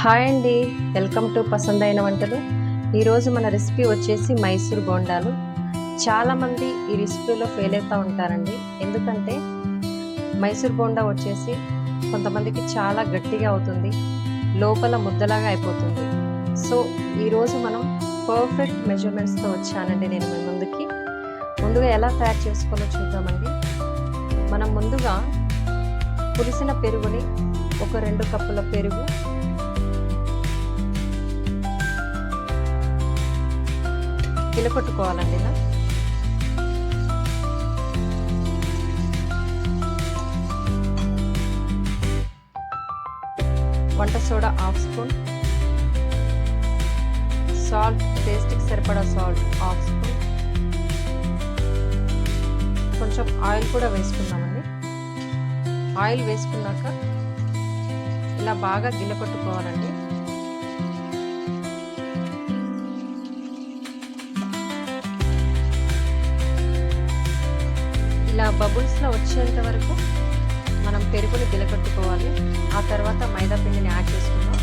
Hi అండి. Welcome to పసందైన వంటలు. ఈరోజు మన రెసిపీ వచ్చేసి మైసూర్ బోండాలు. చాలామంది ఈ రెసిపీలో ఫెయిల్ అవుతూ ఉంటారండి. ఎందుకంటే మైసూర్ బోండా వచ్చేసి కొంతమందికి చాలా గట్టిగా అవుతుంది. లోపల ముద్దలాగా అయిపోతుంది. సో ఈరోజు మనం పర్ఫెక్ట్ మెజర్మెంట్స్తో వచ్చానండి నేను మీ ముందుకి. ముందుగా ఎలా తయారు చేసుకోవాలో చూద్దామండి. మనం ముందుగా పులిసిన పెరుగుని ఒక రెండు కప్పుల పెరుగు గిలకొట్టుకోవాలండి ఇలా. వంట సోడా హాఫ్ స్పూన్. సాల్ట్ టేస్ట్కి సరిపడా సాల్ట్ హాఫ్ స్పూన్. కొంచెం ఆయిల్ కూడా వేసుకున్నామండి ఆయిల్ వేసుకున్నాక ఇలా బాగా గిలకొట్టుకోవాలండి బబుల్స్లో వచ్చేంత వరకు మనం పెరుగుని గిలకట్టుకోవాలి ఆ తర్వాత మైదా పిండిని యాడ్ చేసుకుందాం.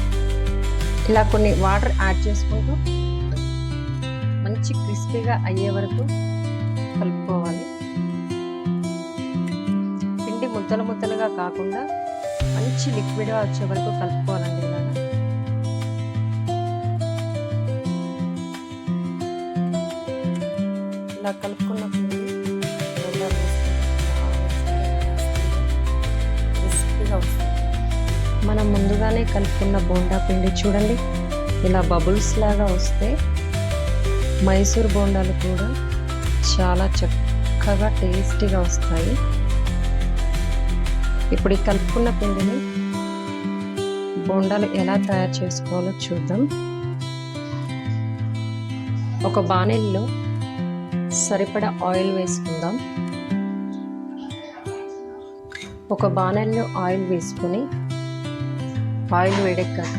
ఇలా కొన్ని వాటర్ యాడ్ చేసుకుంటూ మంచి క్రిస్పీగా అయ్యే వరకు కలుపుకోవాలి. పిండి ముద్దలు ముద్దలుగా కాకుండా మంచి లిక్విడ్గా వచ్చే వరకు కలుపుకోవాలండి ఇలాగా. ఇలా కలుపుకున్న పిండి మనం ముందుగానే కలుపుకున్న బోండా పిండి చూడండి. ఇలా బబుల్స్ లాగా వస్తే మైసూర్ బోండాలు కూడా చాలా చక్కగా టేస్టీగా వస్తాయి. ఇప్పుడు ఈ కలుపుకున్న పిండిని బోండాలు ఎలా తయారు చేసుకోవాలో చూద్దాం. ఒక బాణెల్లో సరిపడా ఆయిల్ వేసుకుందాం. ఒక బాణల్లో ఆయిల్ వేసుకొని ఆయిల్ వేడెక్కాక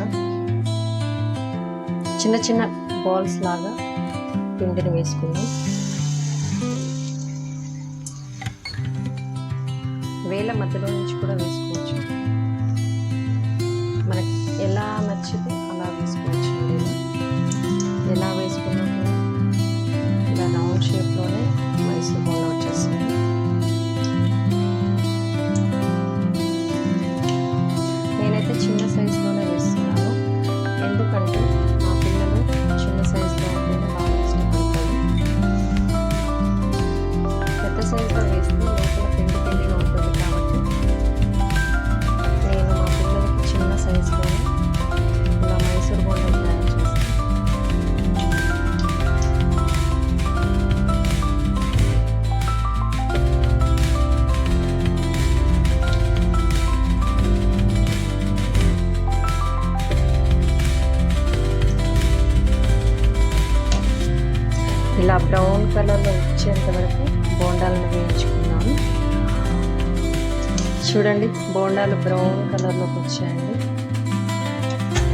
చిన్న చిన్న బాల్స్ లాగా పిండిని వేసుకుందాం. వేల మధ్యలో నుంచి కూడా వేసుకోవచ్చు. ఇలా బ్రౌన్ కలర్లో వచ్చేంత వరకు బోండాలను వేయించుకున్నాను. చూడండి బోండాలు బ్రౌన్ కలర్లోకి వచ్చాయండి.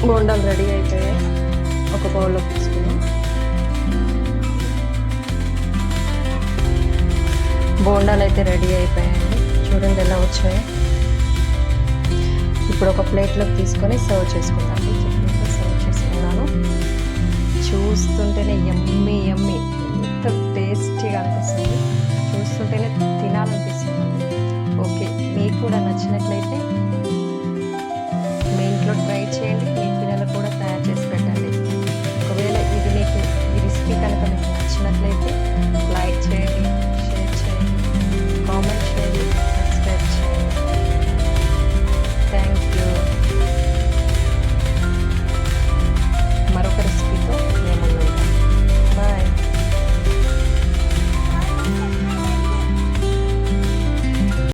బోండాలు రెడీ అయిపోయాయి. ఒక బౌల్లో తీసుకున్నాం. బోండాలు అయితే రెడీ అయిపోయాయండి. చూడండి ఎలా వచ్చాయో. ఇప్పుడు ఒక ప్లేట్లోకి తీసుకొని సర్వ్ చేసుకుందాం. సర్వ్ చేసుకున్నాను. చూస్తుంటేనే ఎమ్మి ఎమ్మి. ఎంత టేస్టీగా అనిపిస్తుంది. చూస్తుంటేనే తినాలనిపిస్తుంది. ఓకే మీకు కూడా నచ్చినట్లయితే మీ ఇంట్లో ట్రై చేయండి.